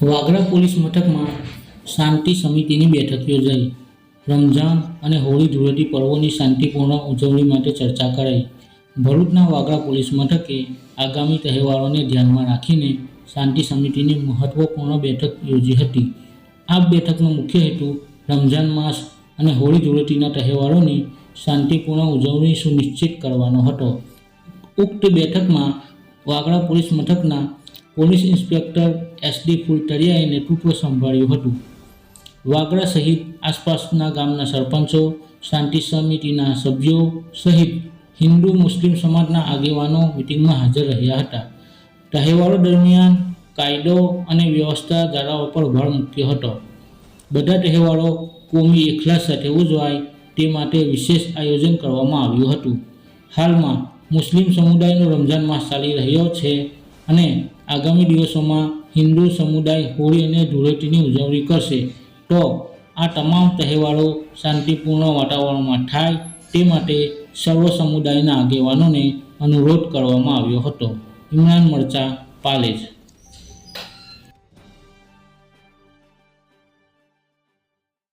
Vagra police મથકમાં શાંતિ સમિતિની બેઠક યોજાઈ. રમઝાન અને હોળી ધૂળેટી પર્વોની શાંતિપૂર્ણ ઉજવણી માટે ચર્ચા કરાઈ. ભરૂચના વાગરા પોલીસ મથકે આગામી તહેવારોને ધ્યાનમાં રાખીને શાંતિ સમિતિની મહત્વપૂર્ણ બેઠક યોજી હતી. આ બેઠકનો મુખ્ય હેતુ રમઝાન માસ અને હોળી ધૂળેટીના તહેવારોની શાંતિપૂર્ણ ઉજવણી સુનિશ્ચિત કરવાનો હતો. ઉક્ત બેઠકમાં વાગડા પોલીસ મથકના પોલીસ ઇન્સ્પેક્ટર એસ ડી ફુલતરિયાએ નેતૃત્વ સંભાળ્યું હતું. વાગરા સહિત આસપાસના ગામના સરપંચો, શાંતિ સમિતિના સભ્યો સહિત હિન્દુ મુસ્લિમ સમાજના આગેવાનો મિટિંગમાં હાજર રહ્યા હતા. તહેવારો દરમિયાન કાયદો અને વ્યવસ્થા જાળવવા પર ભાર મૂક્યો હતો. બધા તહેવારો કોમી એકલાસ સાથે ઉજવાય તે માટે વિશેષ આયોજન કરવામાં આવ્યું હતું. હાલમાં મુસ્લિમ સમુદાયનો રમઝાન માસ ચાલી રહ્યો છે. અને આગામી દિવસોમાં હિન્દુ સમુદાય હોળી અને ધૂળેટીની ઉજવણી કરશે. તો આ તમામ તહેવારો શાંતિપૂર્ણ વાતાવરણમાં થાય તે માટે સર્વ સમુદાયના આગેવાનોને અનુરોધ કરવામાં આવ્યો હતો. ઇમરાન મરચા, પાલેજ.